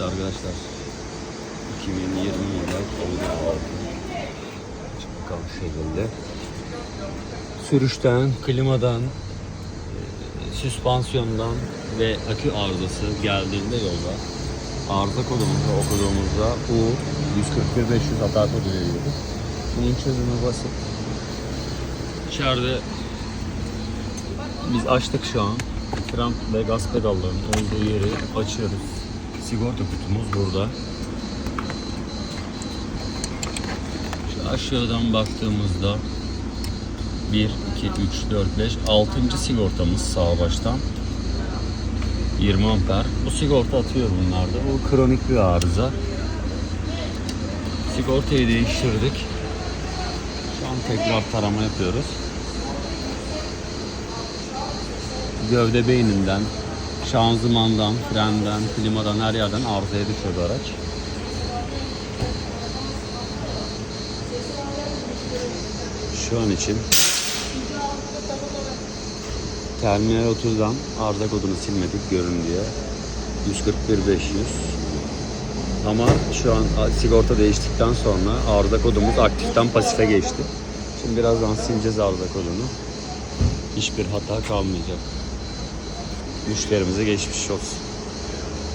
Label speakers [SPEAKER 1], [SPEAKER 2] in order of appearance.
[SPEAKER 1] Evet arkadaşlar. 2020 model Audi A6. Açık bakalım şu şekilde. Sürüşten, klimadan, e, süspansiyondan ve akü arızası geldiğinde yolda arıza kodumuzu okuduğumuzda U 141500 hata kodu veriyoruz. Bunun çözümü basit. İçeride biz açtık şu an. Fren ve gaz pedallarının olduğu yeri açıyoruz. Sigorta kutumuz burada. Şu aşağıdan baktığımızda 1, 2, 3, 4, 5, 6. sigortamız sağ baştan. 20 amper. Bu sigorta atıyor bunlarda. Bu kronik bir arıza. Sigortayı değiştirdik. Şu an tekrar tarama yapıyoruz. Gövde beyninden, şanzımandan, frenden, klimadan her yerden arızaya düşüyordu araç. Şu an için Terminal 30'dan arıza kodunu silmedik görün diye. 141 500. Ama şu an sigorta değiştikten sonra arıza kodumuz aktiften pasife geçti. Şimdi birazdan sileceğiz arıza kodunu. Hiçbir hata kalmayacak. Müşterimize geçmiş olsun.